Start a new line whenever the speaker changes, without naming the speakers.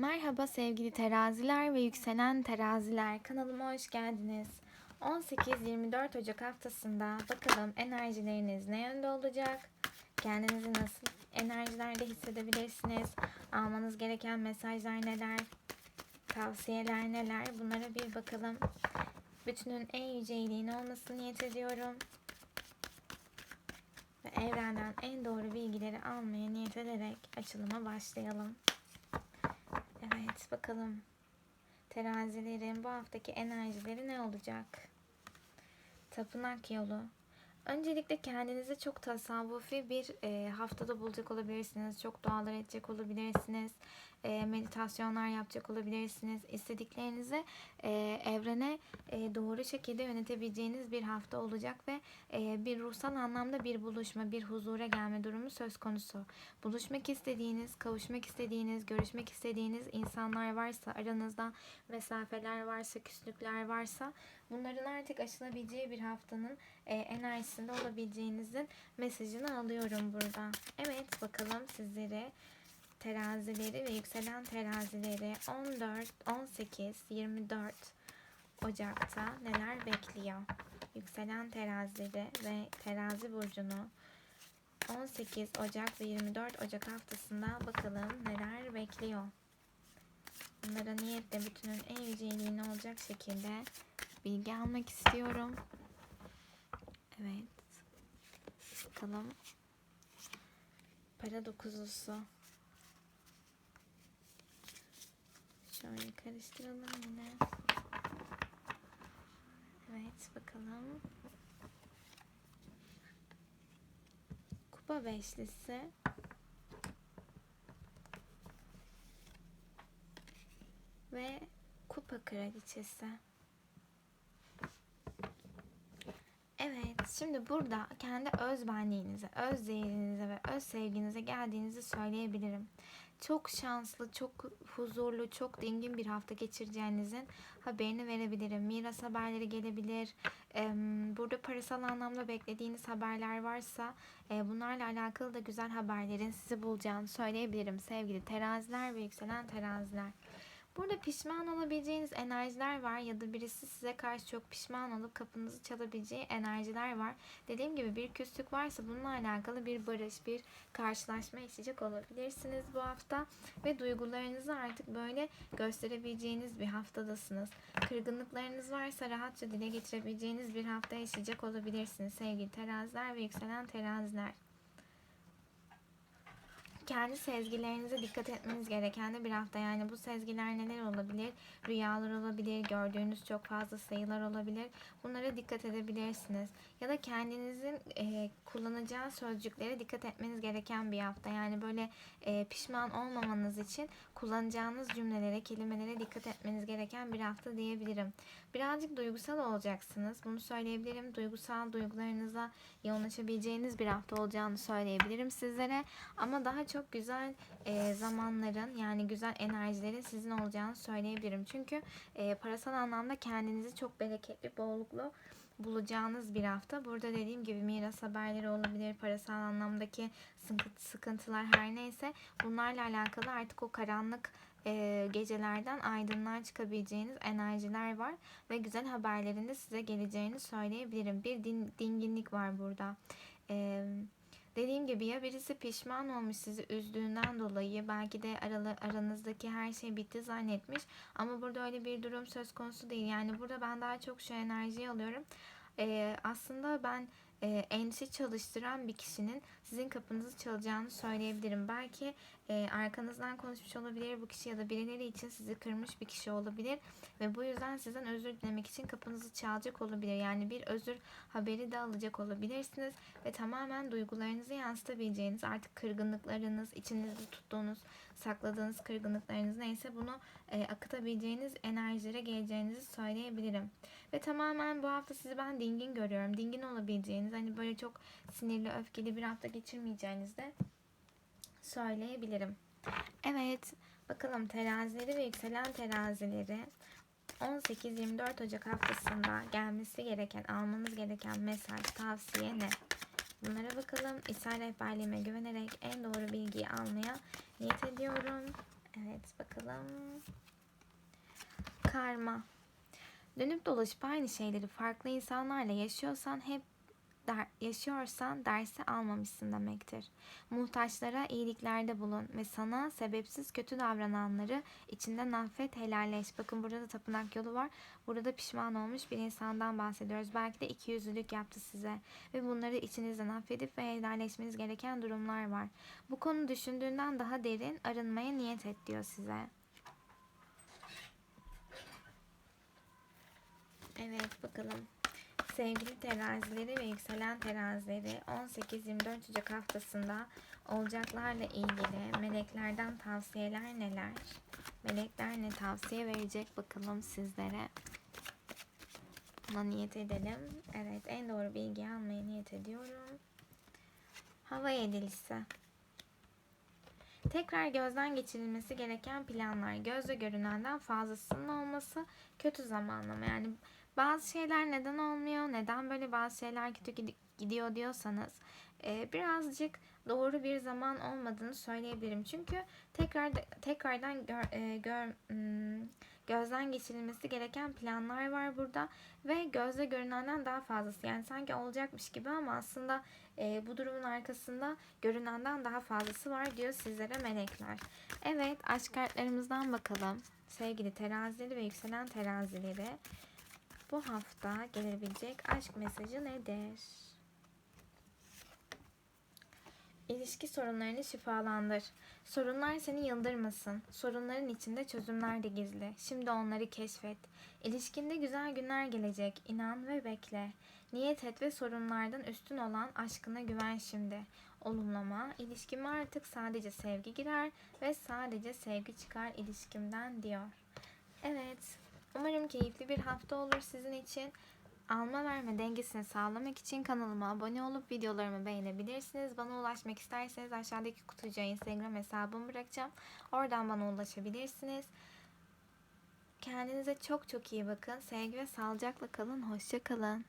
Merhaba sevgili teraziler ve yükselen teraziler. Kanalıma hoş geldiniz. 18-24 Ocak haftasında bakalım enerjileriniz ne yönde olacak? Kendinizi nasıl enerjilerde hissedebilirsiniz? Almanız gereken mesajlar neler? Tavsiyeler neler? Bunlara bir bakalım. Bütünün en yüce iyiliğine olmasını niyet ediyorum. Ve evrenden en doğru bilgileri almaya niyet ederek açılıma başlayalım. Evet bakalım terazilerin bu haftaki enerjileri ne olacak? Tapınak yolu. Öncelikle kendinize çok tasavvufi bir e, haftada bulacak olabilirsiniz. Çok dualar edecek olabilirsiniz. E, meditasyonlar yapacak olabilirsiniz. İstediklerinizi e, evrene e, doğru şekilde yönetebileceğiniz bir hafta olacak ve e, bir ruhsal anlamda bir buluşma, bir huzura gelme durumu söz konusu. Buluşmak istediğiniz, kavuşmak istediğiniz, görüşmek istediğiniz insanlar varsa, aranızda mesafeler varsa, küslükler varsa bunların artık aşılabileceği bir haftanın e, enerjisinde olabileceğinizin mesajını alıyorum burada. Evet bakalım sizleri terazileri ve yükselen terazileri 14, 18, 24 Ocak'ta neler bekliyor? Yükselen terazileri ve terazi burcunu 18 Ocak ve 24 Ocak haftasında bakalım neler bekliyor. Bunlara niyetle bütünün en yüceliğine olacak şekilde bilgi almak istiyorum. Evet. Bakalım. Para dokuzlusu. Şöyle karıştıralım yine. Evet bakalım. Kupa beşlisi. Ve kupa kraliçesi. Evet, şimdi burada kendi öz benliğinize, öz değerinize ve öz sevginize geldiğinizi söyleyebilirim. Çok şanslı, çok huzurlu, çok dingin bir hafta geçireceğinizin haberini verebilirim. Miras haberleri gelebilir. Burada parasal anlamda beklediğiniz haberler varsa bunlarla alakalı da güzel haberlerin sizi bulacağını söyleyebilirim sevgili teraziler ve yükselen teraziler. Burada pişman olabileceğiniz enerjiler var ya da birisi size karşı çok pişman olup kapınızı çalabileceği enerjiler var. Dediğim gibi bir küslük varsa bununla alakalı bir barış, bir karşılaşma yaşayacak olabilirsiniz bu hafta ve duygularınızı artık böyle gösterebileceğiniz bir haftadasınız. Kırgınlıklarınız varsa rahatça dile getirebileceğiniz bir hafta yaşayacak olabilirsiniz sevgili teraziler ve yükselen teraziler kendi sezgilerinize dikkat etmeniz gereken de bir hafta. Yani bu sezgiler neler olabilir? Rüyalar olabilir, gördüğünüz çok fazla sayılar olabilir. Bunlara dikkat edebilirsiniz. Ya da kendinizin e, kullanacağı sözcüklere dikkat etmeniz gereken bir hafta. Yani böyle e, pişman olmamanız için kullanacağınız cümlelere, kelimelere dikkat etmeniz gereken bir hafta diyebilirim. Birazcık duygusal olacaksınız. Bunu söyleyebilirim. Duygusal duygularınıza yoğunlaşabileceğiniz bir hafta olacağını söyleyebilirim sizlere. Ama daha çok güzel e, zamanların yani güzel enerjilerin sizin olacağını söyleyebilirim. Çünkü e, parasal anlamda kendinizi çok bereketli, bolluklu bulacağınız bir hafta. Burada dediğim gibi miras haberleri olabilir, parasal anlamdaki sıkıntılar her neyse bunlarla alakalı artık o karanlık e, gecelerden aydınlığa çıkabileceğiniz enerjiler var ve güzel haberlerin de size geleceğini söyleyebilirim. Bir din, dinginlik var burada. E, gibi ya birisi pişman olmuş sizi üzdüğünden dolayı belki de aralı, aranızdaki her şey bitti zannetmiş ama burada öyle bir durum söz konusu değil. Yani burada ben daha çok şu enerjiyi alıyorum. E, aslında ben e, endişe çalıştıran bir kişinin sizin kapınızı çalacağını söyleyebilirim. Belki e, arkanızdan konuşmuş olabilir bu kişi ya da birileri için sizi kırmış bir kişi olabilir ve bu yüzden sizden özür dilemek için kapınızı çalacak olabilir. Yani bir özür haberi de alacak olabilirsiniz ve tamamen duygularınızı yansıtabileceğiniz artık kırgınlıklarınız, içinizde tuttuğunuz, sakladığınız kırgınlıklarınız neyse bunu e, akıtabileceğiniz enerjilere geleceğinizi söyleyebilirim. Ve tamamen bu hafta sizi ben dingin görüyorum. Dingin olabileceğiniz hani böyle çok sinirli, öfkeli bir hafta geçirmeyeceğinizi de söyleyebilirim. Evet, bakalım terazileri ve yükselen terazileri 18-24 Ocak haftasında gelmesi gereken, almanız gereken mesaj, tavsiye ne? Bunlara bakalım. İsa rehberliğime güvenerek en doğru bilgiyi almaya niyet ediyorum. Evet bakalım. Karma. Dönüp dolaşıp aynı şeyleri farklı insanlarla yaşıyorsan hep der, yaşıyorsan dersi almamışsın demektir. Muhtaçlara iyiliklerde bulun ve sana sebepsiz kötü davrananları içinden affet, helalleş. Bakın burada da tapınak yolu var. Burada da pişman olmuş bir insandan bahsediyoruz. Belki de iki yüzlülük yaptı size ve bunları içinizden affedip ve helalleşmeniz gereken durumlar var. Bu konu düşündüğünden daha derin arınmaya niyet et diyor size. Evet bakalım. Sevgili terazileri ve yükselen terazileri 18-24 Ocak haftasında olacaklarla ilgili meleklerden tavsiyeler neler? Melekler ne tavsiye verecek bakalım sizlere. Buna niyet edelim. Evet en doğru bilgiyi almaya niyet ediyorum. Hava edilisi. Tekrar gözden geçirilmesi gereken planlar. Gözle görünenden fazlasının olması kötü zamanlama. Yani bazı şeyler neden olmuyor, neden böyle bazı şeyler kötü gidi- gidiyor diyorsanız birazcık doğru bir zaman olmadığını söyleyebilirim. Çünkü tekrar tekrardan gör, gör, hmm, gözden geçirilmesi gereken planlar var burada ve gözle görünenden daha fazlası. Yani sanki olacakmış gibi ama aslında bu durumun arkasında görünenden daha fazlası var diyor sizlere melekler. Evet aşk kartlarımızdan bakalım. Sevgili terazileri ve yükselen terazileri bu hafta gelebilecek aşk mesajı nedir? İlişki sorunlarını şifalandır. Sorunlar seni yıldırmasın. Sorunların içinde çözümler de gizli. Şimdi onları keşfet. İlişkinde güzel günler gelecek. İnan ve bekle. Niyet et ve sorunlardan üstün olan aşkına güven şimdi. Olumlama, ilişkime artık sadece sevgi girer ve sadece sevgi çıkar ilişkimden diyor. Evet, umarım keyifli bir hafta olur sizin için. Alma verme dengesini sağlamak için kanalıma abone olup videolarımı beğenebilirsiniz. Bana ulaşmak isterseniz aşağıdaki kutucuğa Instagram hesabımı bırakacağım. Oradan bana ulaşabilirsiniz. Kendinize çok çok iyi bakın. Sevgi ve sağlıcakla kalın. Hoşça kalın.